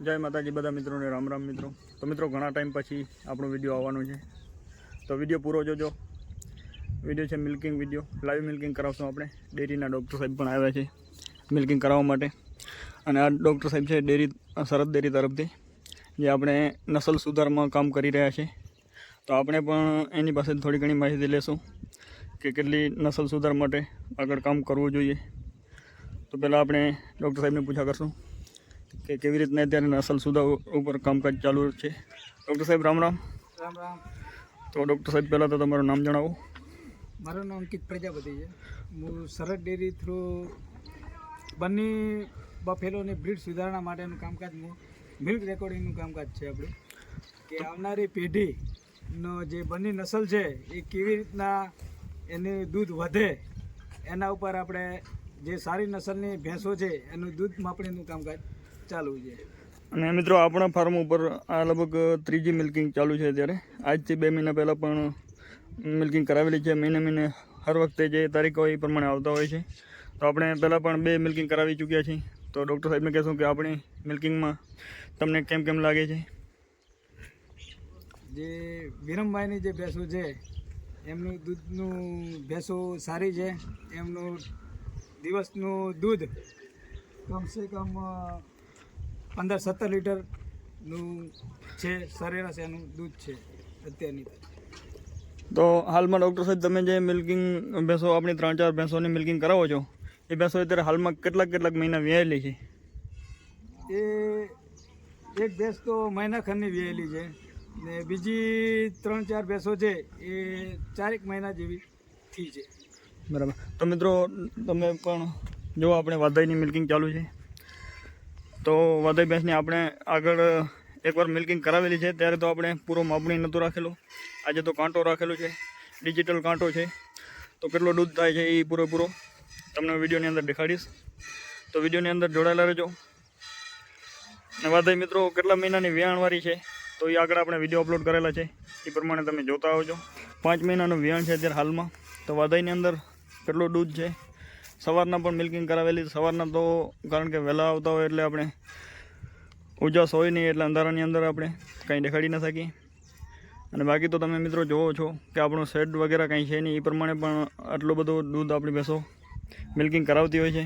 જય માતાજી બધા મિત્રોને, રામ રામ મિત્રો. તો મિત્રો, ઘણા ટાઈમ પછી આપણો વીડિયો આવવાનો છે. તો વીડિયો પૂરો જોજો. વીડિયો છે મિલ્કિંગ વીડિયો. લાઈવ મિલ્કિંગ કરાવશું આપણે. ડેરીના ડૉક્ટર સાહેબ પણ આવ્યા છે મિલ્કિંગ કરાવવા માટે. અને આ ડૉક્ટર સાહેબ છે ડેરી, સરહદ ડેરી તરફથી, જે આપણે નસલ સુધારમાં કામ કરી રહ્યા છે. તો આપણે પણ એની પાસે થોડી ઘણી માહિતી લેશું કે કેટલી નસલ સુધાર માટે આગળ કામ કરવું જોઈએ. તો પહેલાં આપણે ડૉક્ટર સાહેબને પૂછા કરશું. કે કેવી રીતના અત્યારે નસલ સુધા ઉપર કામકાજ ચાલુ છે? ડૉક્ટર સાહેબ રામ રામ. રામ રામ. તો ડૉક્ટર સાહેબ પહેલાં તો તમારું નામ જણાવો. મારું નામ અંકિત પ્રજાપતિ છે. હું સરહદ ડેરી થ્રુ બન્ની બફેલોની બ્રીડ સુધારણા માટેનું કામકાજ મિલ્ક રેકોર્ડિંગનું કામકાજ છે આપણું. કે આવનારી પેઢીનો જે બન્ની નસલ છે એ કેવી રીતના એનું દૂધ વધે એના ઉપર આપણે જે સારી નસલની ભેંસો છે એનું દૂધ માપણીનું કામકાજ ચાલુ છે. અને મિત્રો આપણા ફાર્મ ઉપર આ લગભગ ત્રીજી મિલ્કિંગ ચાલુ છે અત્યારે. આજથી બે મહિના પહેલાં પણ મિલ્કિંગ કરાવેલી છે. મહિને મહિને હર વખતે જે તારીખ હોય એ પ્રમાણે આવતા હોય છે. તો આપણે પહેલાં પણ બે મિલ્કિંગ કરાવી ચૂક્યા છીએ. તો ડૉક્ટર સાહેબને કહેશું કે આપણી મિલ્કિંગમાં તમને કેમ કેમ લાગે છે? જે વિરમભાઈની જે ભેંસો છે એમનું દૂધનું ભેંસો સારી છે. એમનું દિવસનું દૂધ કમસે કમ પંદર સત્તર લીટરનું છે સરેરાશ એનું દૂધ છે અત્યારની તો. હાલમાં ડૉક્ટર સાહેબ તમે જે મિલ્કિંગ ભેંસો આપણી ત્રણ ચાર ભેંસોની મિલ્કિંગ કરાવો છો એ ભેંસો અત્યારે હાલમાં કેટલાક કેટલાક મહિના વ્યાયેલી છે? એ એક ભેંસ તો મહિના ખંડની વ્યાયેલી છે. ને બીજી ત્રણ ચાર ભેંસો છે એ ચારેક મહિના જેવી થઈ છે. બરાબર. તો મિત્રો તમે પણ જો આપણે વાધાઈની મિલ્કિંગ ચાલુ છે તો વાધાઈ ભેંસની આપણે આગળ એકવાર મિલ્કિંગ કરાવેલી છે, ત્યારે તો આપણે પૂરો માપણી નહોતો રાખેલો. આજે તો કાંટો રાખેલો છે, ડિજિટલ કાંટો છે. તો કેટલો દૂધ થાય છે એ પૂરેપૂરો તમને વિડીયોની અંદર દેખાડીશ. તો વિડીયોની અંદર જોડાયેલા રહેજો. અને વાધાઈ મિત્રો, કેટલા મહિનાની વિયાણવાળી છે, તો એ આગળ આપણે વીડિયો અપલોડ કરેલા છે. એ પ્રમાણે તમે જોતા આવજો. પાંચ મહિનાનું વિયાણ છે અત્યારે હાલમાં. તો વાધાઈની અંદર કેટલું દૂધ છે સવારના પણ મિલ્કિંગ કરાવેલી. સવારના તો કારણ કે વહેલા આવતા હોય એટલે આપણે ઉજાસ હોય નહીં, એટલે અંધારાની અંદર આપણે કંઈ દેખાડી ન શકીએ. અને બાકી તો તમે મિત્રો જોવો છો કે આપણું શેડ વગેરે કંઈ છે નહીં. એ પ્રમાણે પણ આટલું બધું દૂધ આપણી ભેંસો મિલ્કિંગ કરાવતી હોય છે.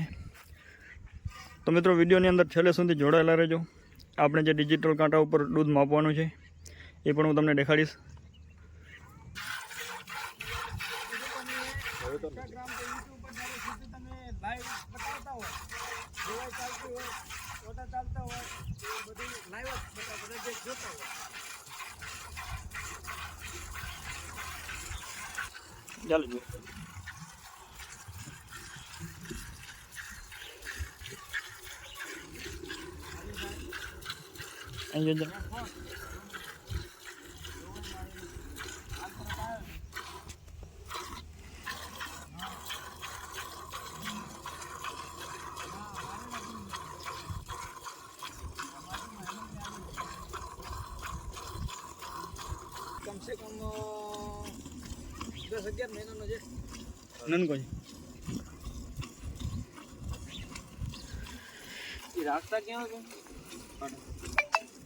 તો મિત્રો વિડીયોની અંદર છેલ્લે સુધી જોડાયેલા રહેજો. આપણે જે ડિજિટલ કાંટા ઉપર દૂધ માપવાનું છે, એ પણ હું તમને દેખાડીશ ઇન્સ્ટાગ્રામ કે યુટ્યુબ પર જ્યારે સુધી તમે લાઈવ બતાવતા હોય જોવાઈ ચાલતી હોય ફોટા ચાલતા હોય એ બધું લાઈવ જ બતાવો બધા જોતા હોય ચાલો અહીં જજો કમસે કમ દસ અગિયાર મહિનાનો છે. નનકો છે. એ રાખતા ક્યાં છે?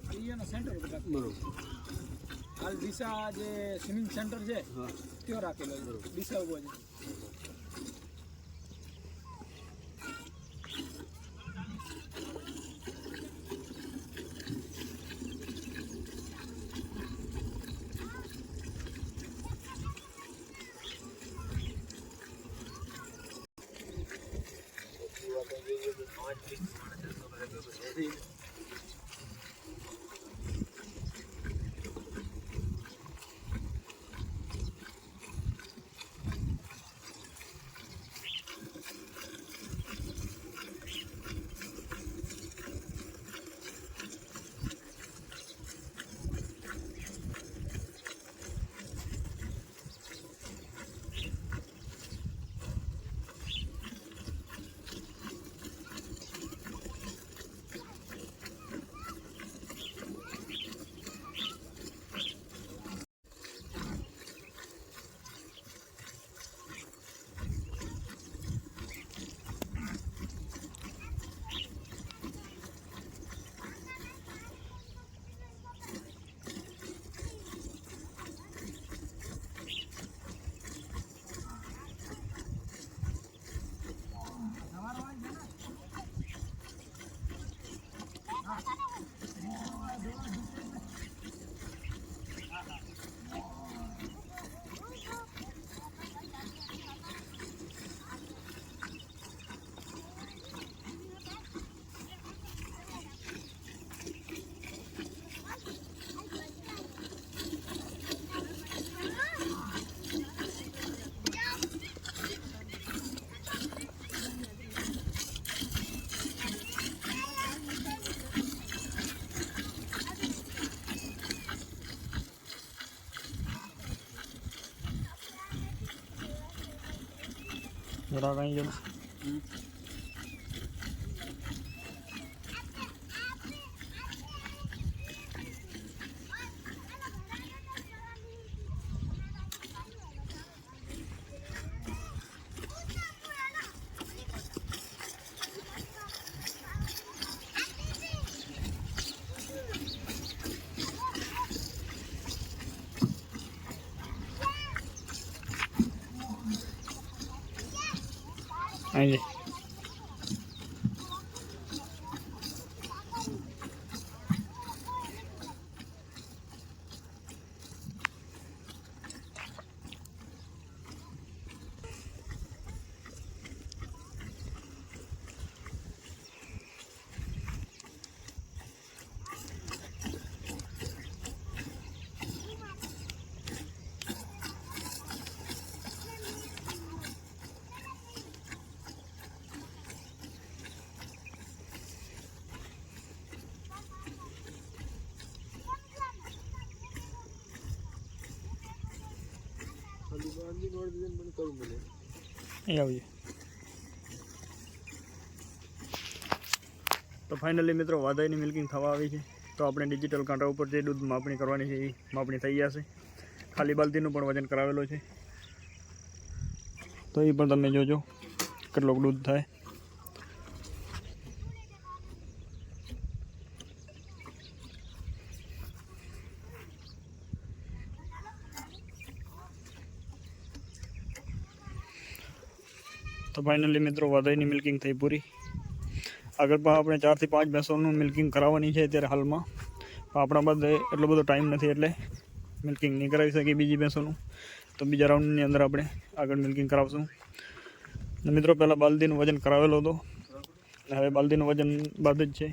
અહીંયાના સેન્ટર બરોબર. હાલ દિશા જે સ્વિમિંગ સેન્ટર છે ત્યાં રાખેલો છે. દિશા ઊભો છે. ചെയ്തിട്ട് જરા કઈ જો Aynen. આવજે તો ફાઇનલી મિત્રો વાદાઈની મિલ્કિંગ થવા આવી છે. તો આપણે ડિજિટલ કાંટા ઉપર જે દૂધ માપણી કરવાની છે એ માપણી થઈ જશે ખાલી બાલદીનું પણ વજન કરાવેલો છે. તો એ પણ તમે જોજો કેટલોક દૂધ થાય. ફાઇનલી મિત્રો વાદાઈની મિલ્કિંગ થઈ પૂરી. આગળ પણ આપણે ચારથી પાંચ ભેંસોનું મિલ્કિંગ કરાવવાની છે અત્યારે હાલમાં. પણ આપણા પાસે એટલો બધો ટાઈમ નથી એટલે મિલ્કિંગ નહીં કરાવી શકીએ બીજી ભેંસોનું. તો બીજા રાઉન્ડની અંદર આપણે આગળ મિલ્કિંગ કરાવશું. મિત્રો પહેલાં બાલદીનું વજન કરાવેલો હતો. અને હવે બાલદીનું વજન બાદ જ છે.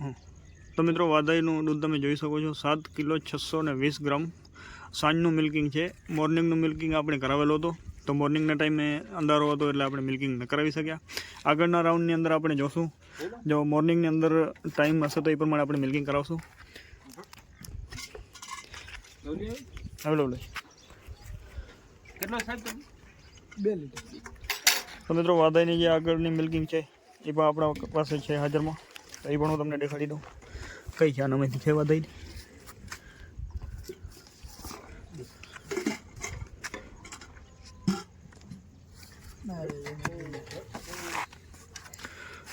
હં. તો મિત્રો વાદાઈનું દૂધ તમે જોઈ શકો છો. સાત કિલો છસો ને વીસ ગ્રામ. સાંજનું મિલ્કિંગ છે. મોર્નિંગનું મિલ્કિંગ આપણે કરાવેલો હતો. તો મોર્નિંગના ટાઈમે અંધારો હતો એટલે આપણે મિલ્કિંગ ન કરાવી શક્યા. આગળના રાઉન્ડની અંદર આપણે જોશું. જો મોર્નિંગની અંદર ટાઈમ હશે તો એ પ્રમાણે આપણે મિલ્કિંગ કરાવશું. અવેલેબલ કેટલો સાહેબ બે લીટર. તો મિત્રો વાદાઈની જે આગળની મિલ્કિંગ છે એ પણ આપણા પાસે છે હાજરમાં. એ પણ હું તમને દેખાડી દઉં. કઈ છે આનામાંથી છે દઈ.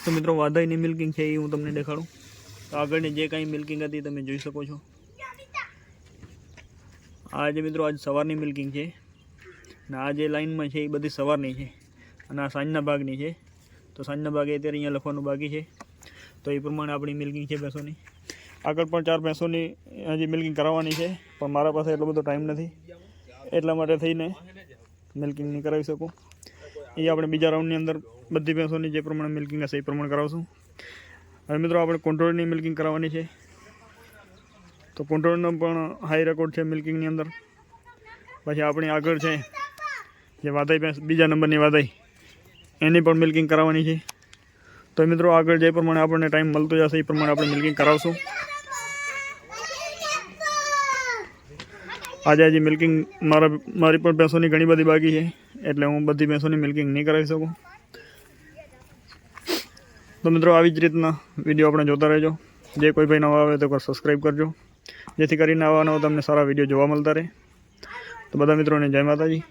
તો મિત્રો વાદાઈની મિલ્કિંગ છે એ હું તમને દેખાડું. તો આગળની જે કાંઈ મિલ્કિંગ હતી તમે જોઈ શકો છો. આ જે મિત્રો, આજ સવારની મિલ્કિંગ છે. અને આ જે લાઇનમાં છે એ બધી સવારની છે. અને આ સાંજના ભાગની છે. તો સાંજના ભાગે અત્યારે અહીંયા લખવાનું બાકી છે. તો એ પ્રમાણે આપણી મિલ્કિંગ છે ભેંસોની. આગળ પણ ચાર ભેંસોની હજી મિલ્કિંગ કરાવવાની છે, પણ મારા પાસે એટલો બધો ટાઈમ નથી. એટલા માટે થઈને મિલ્કિંગ નહીં કરાવી શકું. એ આપણે બીજા રાઉન્ડની અંદર બધી ભેંસોની જે પ્રમાણે મિલ્કિંગ હશે એ પ્રમાણે કરાવશું. હવે મિત્રો આપણે કોન્ટ્રોલની મિલ્કિંગ કરાવવાની છે. તો કોન્ટ્રોલનો પણ હાઈ રેકોર્ડ છે મિલ્કિંગની અંદર. પછી આપણી આગળ છે જે વાદાઈ બીજા નંબરની વાદાઈ એની પણ મિલ્કિંગ કરાવવાની છે. તો મિત્રો આગળ જે પ્રમાણે આપણને ટાઈમ મળતો જશે, એ પ્રમાણે આપણે મિલ્કિંગ કરાવશું. આજે હજી મિલ્કિંગ મારા, મારી પણ ભેંસોની ઘણી બધી બાકી છે, એટલે હું બધી ભેંસોની મિલ્કિંગ નહીં કરાવી શકું. તો મિત્રો આવી જ રીતના વીડિયો આપણે જોતા રહેજો. જે કોઈ ભાઈ નવા આવે તો સબસ્ક્રાઈબ કરજો. જેથી કરીને આવા નવા તમને સારા વીડિયો જોવા મળતા રહે. તો બધા મિત્રોને જય માતાજી.